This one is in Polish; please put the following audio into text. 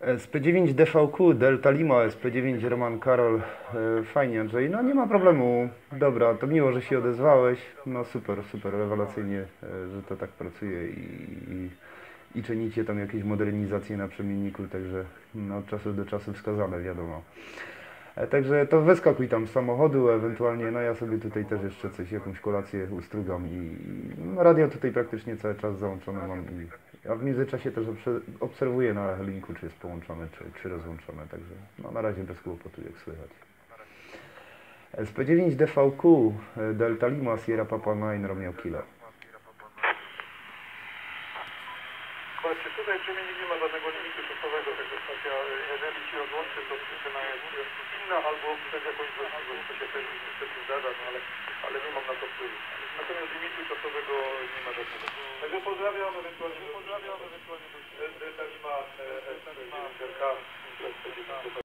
SP9 DVQ, Delta Lima, SP9 Roman Karol, e, fajnie Andrzej, no nie ma problemu, dobra, to miło, że się odezwałeś, no super, super, rewelacyjnie, e, że to tak pracuje i, i, i czynicie tam jakieś modernizacje na przemienniku, także no, od czasu do czasu wskazane, wiadomo. E, Także to wyskakuj tam z samochodu, ewentualnie, no ja sobie tutaj też jeszcze coś, jakąś kolację ustrugam i radio tutaj praktycznie cały czas załączone mam i a w międzyczasie też obse- obserwuję na linku, czy jest połączone, czy, czy rozłączone, także no, na razie bez kłopotu, jak słychać. SP9 DVQ, e, Delta Lima, Sierra Papa 9, Romeo Kilo. Tutaj przemiennik nie ma żadnego limitu czasowego, także stacja, e, się odłączy, to cena jest inna albo przez jakąś właściwość, to się też niestety zdarza, no ale, ale nie mam na to wpływu. Natomiast limitu czasowego nie ma żadnego. Także pozdrawiam, ewentualnie pozdrawiam, ewentualnie Delta Lima, e, S9RK,